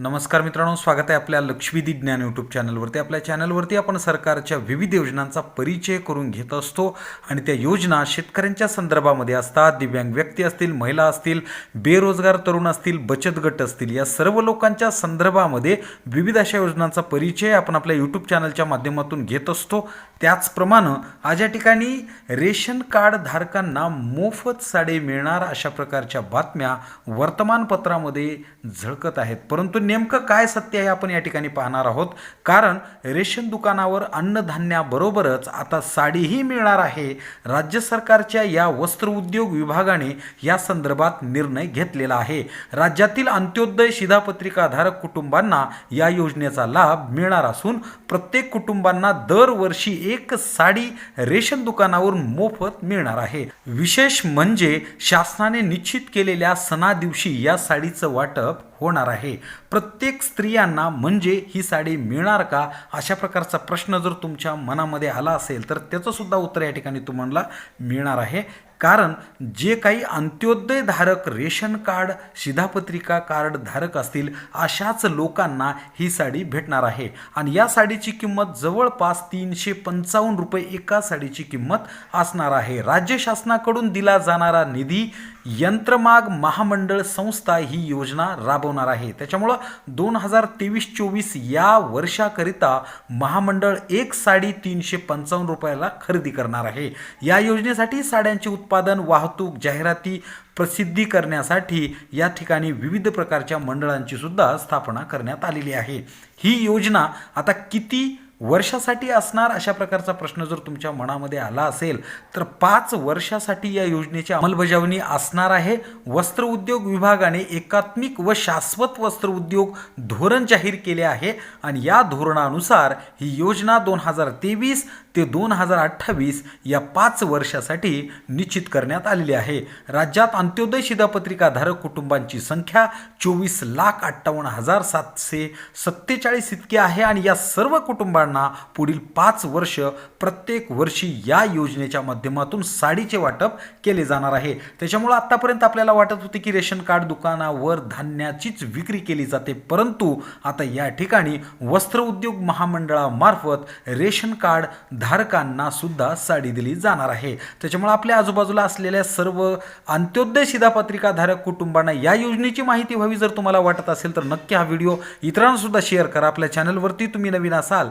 नमस्कार मित्रांनो स्वागत आहे आपल्या लक्ष्मीदी ज्ञान यूट्यूब चॅनलवरती. आपल्या चॅनलवरती आपण सरकारच्या विविध योजनांचा परिचय करून घेत असतो आणि त्या योजना शेतकऱ्यांच्या संदर्भामध्ये असतात. दिव्यांग व्यक्ती असतील महिला असतील बेरोजगार तरुण असतील बचत गट असतील या सर्व लोकांच्या संदर्भामध्ये विविध अशा योजनांचा परिचय आपण आपल्या यूट्यूब चॅनलच्या माध्यमातून घेत असतो. त्याचप्रमाणे आज या ठिकाणी रेशन कार्ड धारकांना मोफत साडे मिळणार अशा प्रकारच्या बातम्या वर्तमानपत्रामध्ये झळकत आहेत. परंतु नेमकं काय सत्य आहे आपण या ठिकाणी पाहणार आहोत? कारण रेशन दुकानावर अन्नधान्याबरोबरच आता साडीही मिळणार आहे. राज्य सरकारच्या या वस्त्र उद्योग विभागाने या संदर्भात निर्णय घेतलेला आहे. राज्यातील अंत्योदय शिधापत्रिकाधारक कुटुंबांना या योजनेचा लाभ मिळणार असून प्रत्येक कुटुंबांना दरवर्षी एक साडी रेशन दुकानावरून मोफत मिळणार आहे. विशेष म्हणजे शासनाने निश्चित केलेल्या सणा दिवशी या साडीचं वाटप होणार आहे. प्रत्येक स्त्रियांना म्हणजे ही साडी मिळणार का? अशा प्रकारचा प्रश्न जर तुमच्या मनामध्ये आला असेल तर त्याचंसुद्धा उत्तर या ठिकाणी तुम्हाला मिळणार आहे. कारण जे काही अंत्योदय धारक रेशन कार्ड शिधापत्रिका कार्ड धारक असतील अशाच लोकांना ही साडी भेटणार आहे. आणि या साडीची किंमत जवळपास तीनशे पंचावन्न रुपये एका साडीची किंमत असणार आहे. राज्य शासनाकडून दिला जाणारा निधी यंत्रमाग महामंडळ संस्था ही योजना राबवणार आहे. त्याच्यामुळं दोन हजार तेवीस चोवीस या वर्षाकरिता महामंडळ एक साडी तीनशे पंचावन्न रुपयाला खरेदी करणार आहे. या योजनेसाठी साड्यांचे उत्पादन उत्पादन वाहतूक जाहिराती प्रसिद्धी करण्यासाठी या ठिकाणी विविध प्रकारच्या मंडळांची सुद्धा स्थापना करण्यात आलेली आहे. ही योजना आता किती वर्षासाठी असणार अशा प्रकारचा प्रश्न जर तुमच्या मनामध्ये आला असेल तर पाच वर्षासाठी या योजनेची अंमलबजावणी असणार आहे. वस्त्र उद्योग विभागाने एकात्मिक व शाश्वत वस्त्र उद्योग धोरण जाहीर केले आहे आणि या धोरणानुसार ही योजना दोन हजार तेवीस ते दोन हजार अठ्ठावीस या पाच वर्षासाठी निश्चित करण्यात आलेली आहे. राज्यात अंत्योदय शिधापत्रिकाधारक कुटुंबांची संख्या चोवीस लाख अठ्ठावन्न हजार सातशे सत्तेचाळीस इतकी आहे आणि या सर्व कुटुंबांना पुढील पाच वर्ष प्रत्येक वर्षी या योजनेच्या माध्यमातून साडीचे वाटप केले जाणार आहे. त्याच्यामुळं आतापर्यंत आपल्याला वाटत होते की रेशन कार्ड दुकानावर धान्याचीच विक्री केली जाते. परंतु आता या ठिकाणी वस्त्र उद्योग महामंडळामार्फत रेशन कार्ड धारकांना सुद्धा साडी दिली जाणार आहे. त्याच्यामुळे आपल्या आजूबाजूला असलेल्या सर्व अंत्योदय शिधापत्रिकाधारक कुटुंबांना या योजनेची माहिती व्हावी जर तुम्हाला वाटत असेल तर नक्की हा व्हिडिओ इतरांसुद्धा शेअर करा. आपल्या चॅनलवरती तुम्ही नवीन असाल